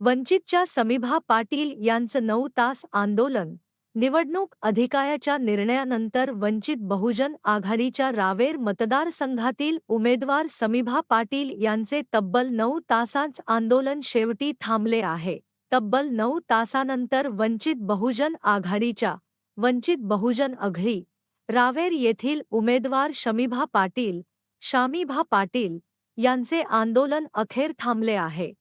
वंचितच्या समीभा पाटील यांचं नऊ तास आंदोलन. निवडणूक अधिकाऱ्याच्या निर्णयानंतर वंचित बहुजन आघाडीच्या रावेर मतदारसंघातील उमेदवार समीभा पाटील यांचे तब्बल नऊ तासांच आंदोलन शेवटी थांबले आहे. तब्बल नऊ तासानंतर वंचित बहुजन आघाडीच्या वंचित बहुजन आघाडी रावेर येथील उमेदवार शमिभा पाटील शामिभा पाटील यांचे आंदोलन अखेर थांबले आहे.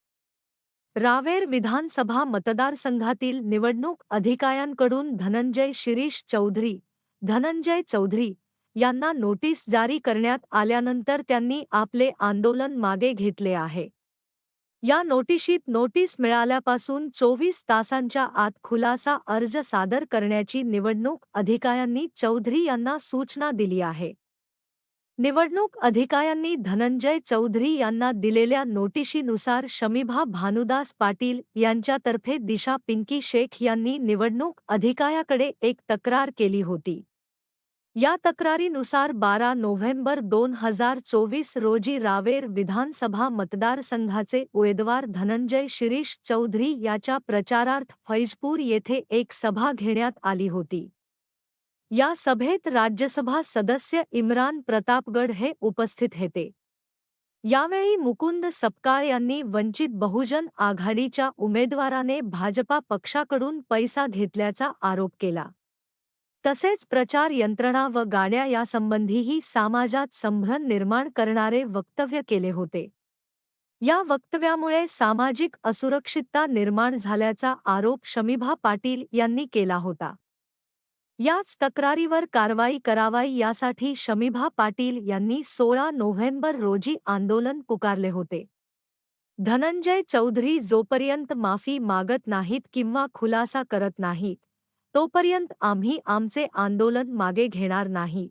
रावेर विधानसभा मतदारसंघातील निवडणूक अधिकाऱ्यांकडून धनंजय शिरीष चौधरी धनंजय चौधरी यांना नोटीस जारी करण्यात आल्यानंतर त्यांनी आपले आंदोलन मागे घेतले आहे. या नोटिशीत नोटीस मिळाल्यापासून चोवीस तासांच्या आत खुलासा अर्ज सादर करण्याची निवडणूक अधिकाऱ्यांनी चौधरी यांना सूचना दिली आहे. निवडणूक अधिकाऱ्यांनी धनंजय चौधरी यांना दिलेल्या नोटिशीनुसार शमिभा भानुदास पाटील यांच्यातर्फे दिशा पिंकी शेख यांनी निवडणूक अधिकाऱ्याकडे एक तक्रार केली होती. या तक्रारीनुसार बारा नोव्हेंबर दोन हजार चोवीस रोजी रावेर विधानसभा मतदारसंघाचे उमेदवार धनंजय शिरीष चौधरी याच्या प्रचारार्थ फैजपूर येथे एक सभा घेण्यात आली होती. या सभेत राज्यसभा सदस्य इम्रान प्रतापगड हे उपस्थित होते. यावेळी मुकुंद सपकाळ यांनी वंचित बहुजन आघाडीच्या उमेदवाराने भाजपा पक्षाकडून पैसा घेतल्याचा आरोप केला. तसेच प्रचार यंत्रणा व गाड्या यासंबंधीही समाजात संभ्रम निर्माण करणारे वक्तव्य केले होते. या वक्तव्यामुळे सामाजिक असुरक्षितता निर्माण झाल्याचा आरोप शमिभा पाटील यांनी केला होता. याच तक्रारीवर कारवाई करावाई यासाठी शमिभा पाटील यांनी सोळा नोव्हेंबर रोजी आंदोलन पुकारले होते. धनंजय चौधरी जोपर्यंत माफी मागत नाहीत किंवा खुलासा करत नाहीत तोपर्यंत आम्ही आमचे आंदोलन मागे घेणार नाही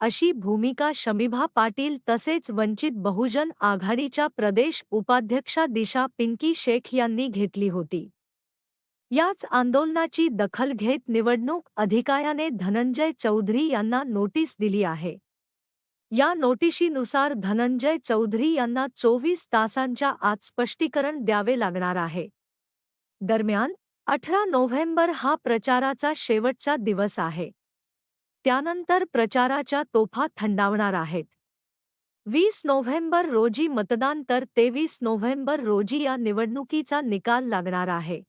अशी भूमिका शमिभा पाटील तसेच वंचित बहुजन आघाडीच्या प्रदेश उपाध्यक्षा दिशा पिंकी शेख यांनी घेतली होती. याच आंदोलनाची दखल घेत निवडणूक अधिकाऱ्याने धनंजय चौधरी यांना नोटीस दिली आहे. या नोटिशीनुसार धनंजय चौधरी यांना चोवीस तासांच्या आत स्पष्टीकरण द्यावे लागणार आहे. दरम्यान अठरा नोव्हेंबर हा प्रचाराचा शेवटचा दिवस आहे. त्यानंतर प्रचाराच्या तोफा थंडावणार आहेत. वीस नोव्हेंबर रोजी मतदान तर तेवीस नोव्हेंबर रोजी या निवडणुकीचा निकाल लागणार आहे.